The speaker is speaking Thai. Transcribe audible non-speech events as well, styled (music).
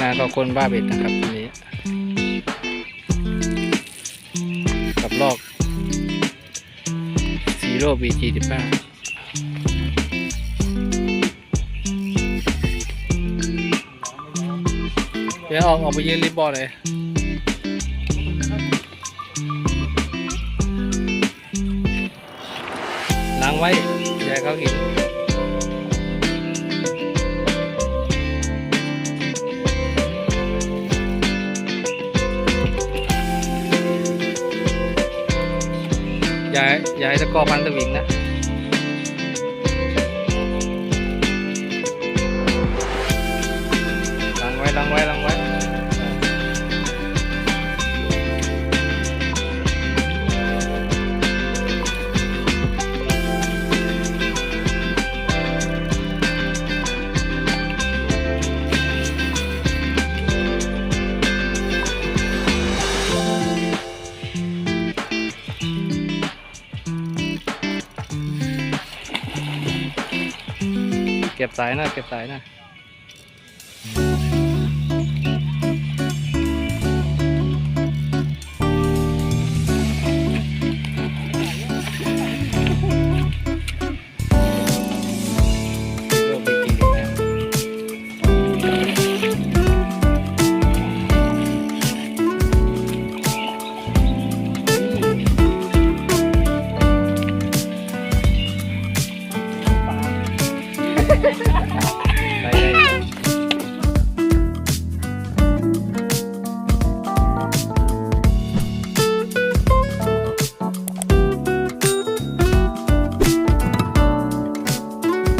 งานของคนบ้าเบ็ดนะครับทีนี้กับลอกซีโร่บีจีสิบห้าเดี๋ยวออกออกไปยืนริบบอร์ดเลยล้างไว้อย่าเขากิน อย่าให้อย่าให้ตะกอพันตะวิงนะ เก็บสายนะเก็บสายนะ Yeah. (laughs)